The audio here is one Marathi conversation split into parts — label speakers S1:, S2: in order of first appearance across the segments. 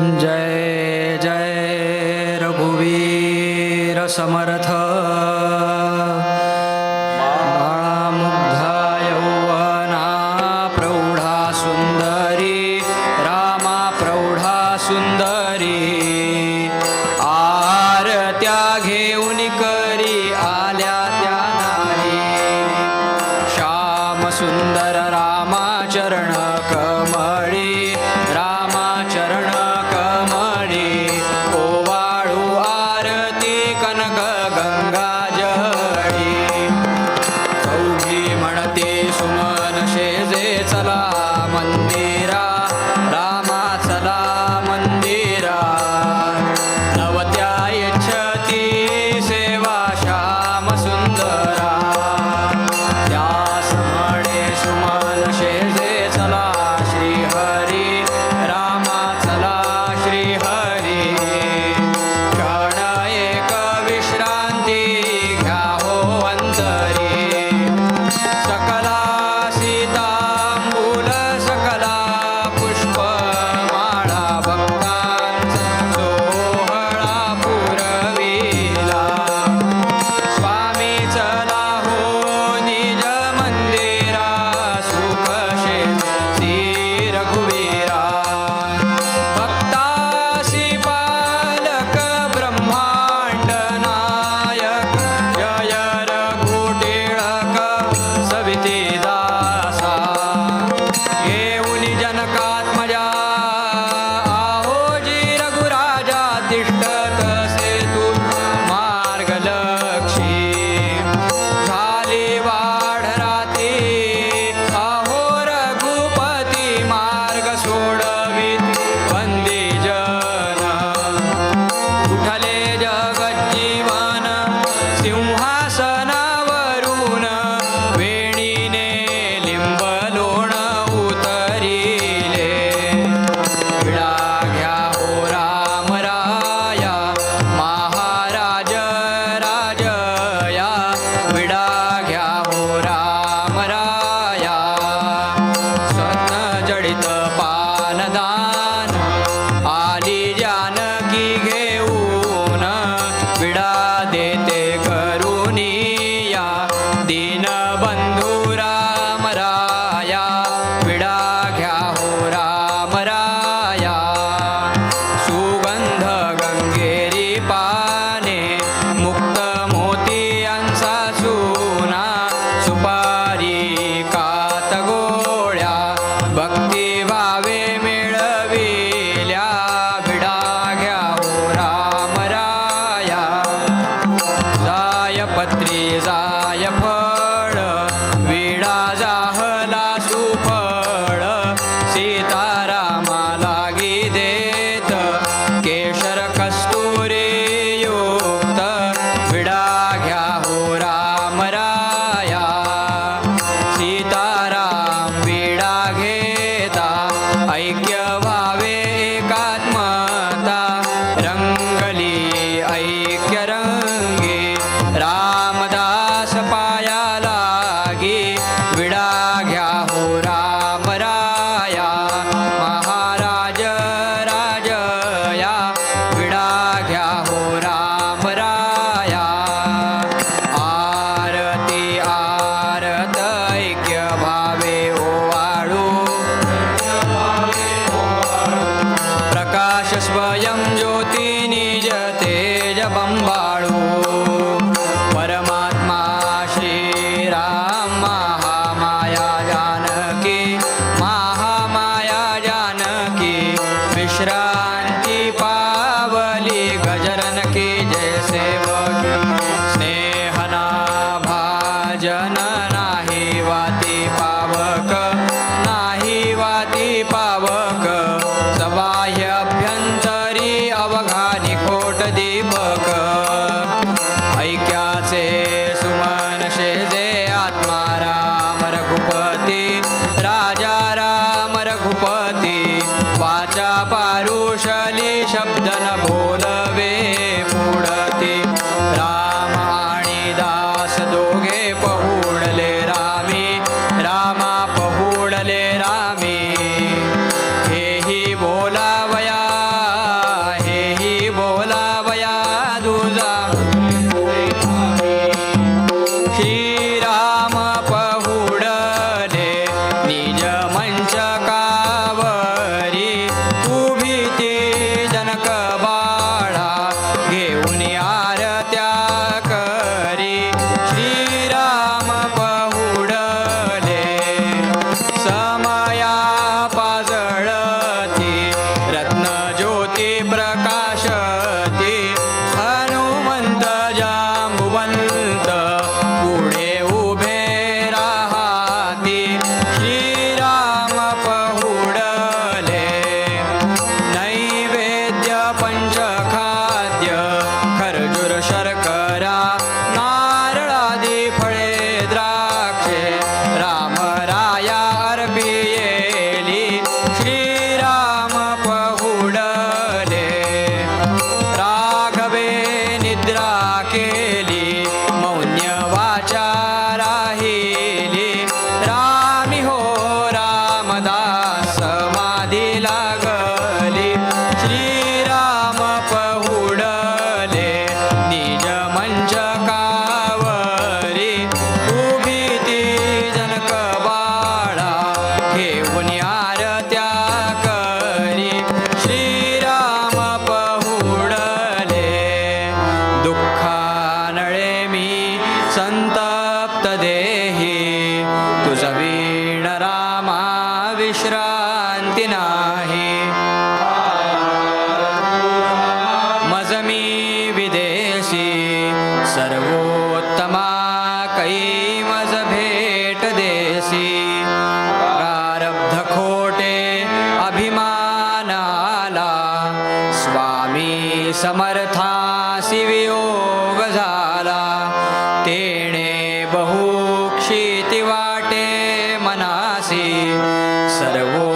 S1: जय जय रघुवीर समर्थ। बाळामुग्धा पारुषली शब्द न बोलवे। I won't.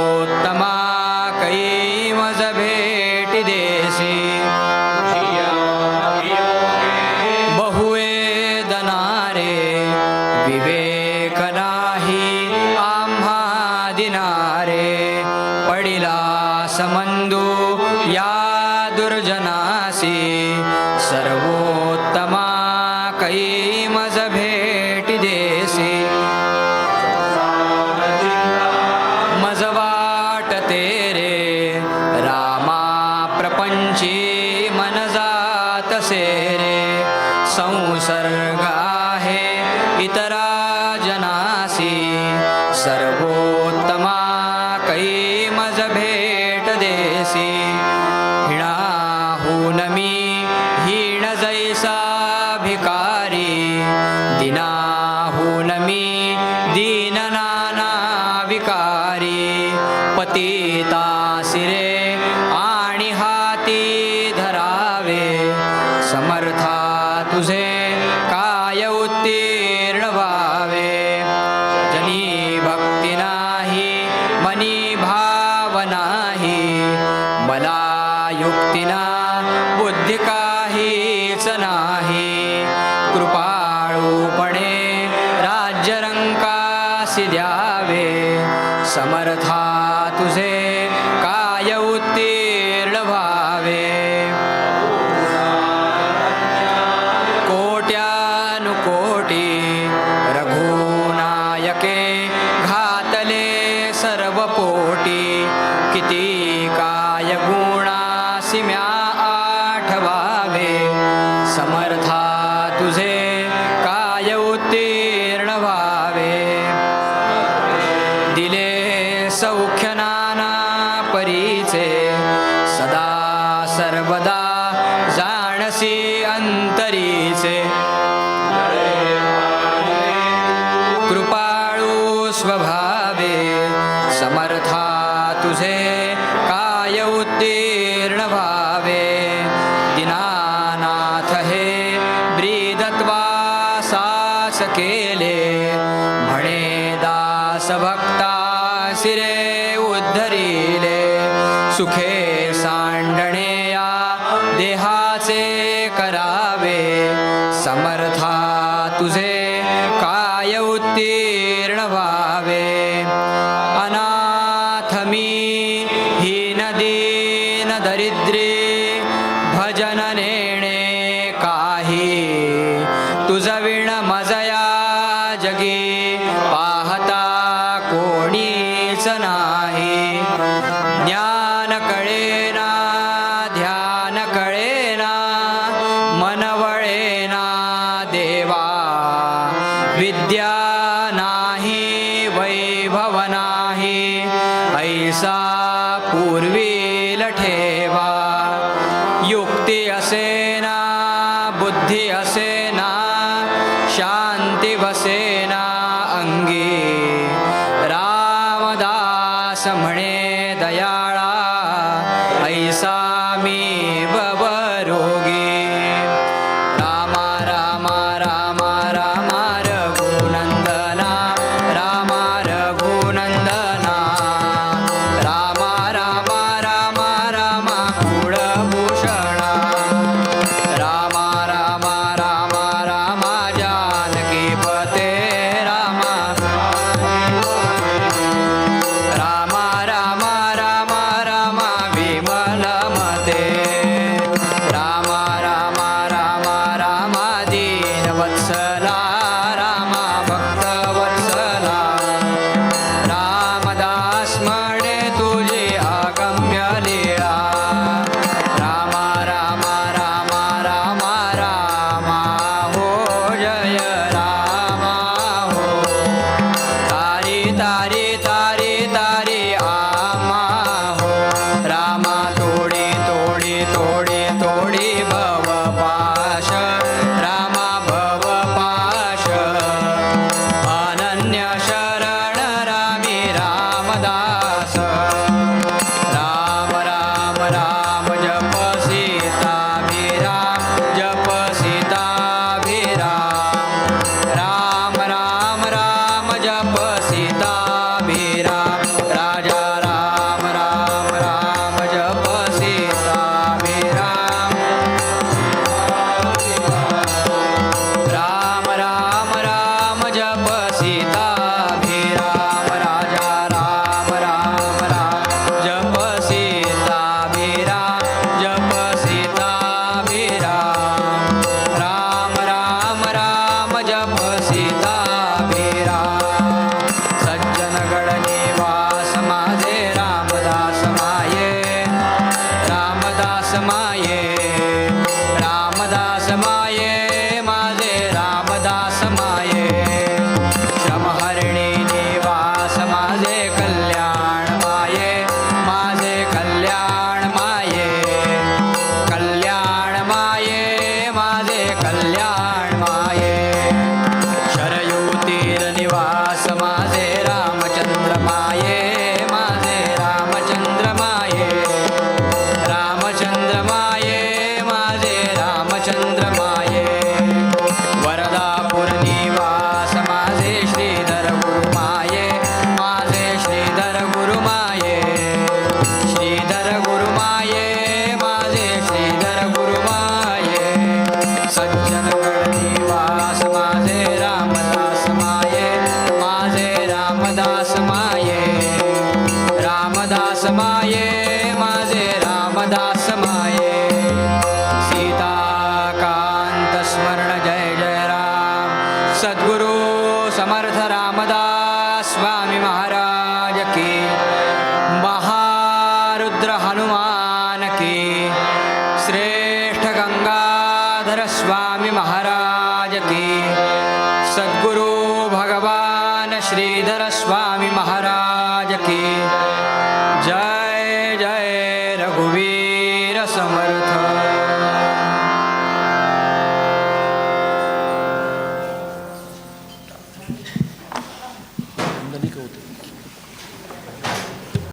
S1: पतितासिरे आणि हाती धरावे. समर्था तुझे काय उत्तीर्ण व्हावे. जनी भक्ती नाही मनी भाव नाही. मला युक्तीना बुद्धी काहीच नाही. कृपाळूपणे राज्यरंकासी द्यावे. समर्था Atos e eh, गेले. म्हणे दास भक्ता शिरे उद्धरिले. सुखे सांडणे या देहाचे करावे. समर्था तुझे काय उत्तीर्ण व्हावे. अनाथमी ही नदी न दरिद्री भजन नेणे काही. तुझविण मजया मार्गे पाहता कोणीच नाही. ज्ञान कळेना ध्यान कळेना मनवळेना देवा. विद्या नाही वैभव नाही ऐसा पूर्वी ठेवा. युक्ती असेना बुद्धी असेना शांती बसे হজরত হনুমান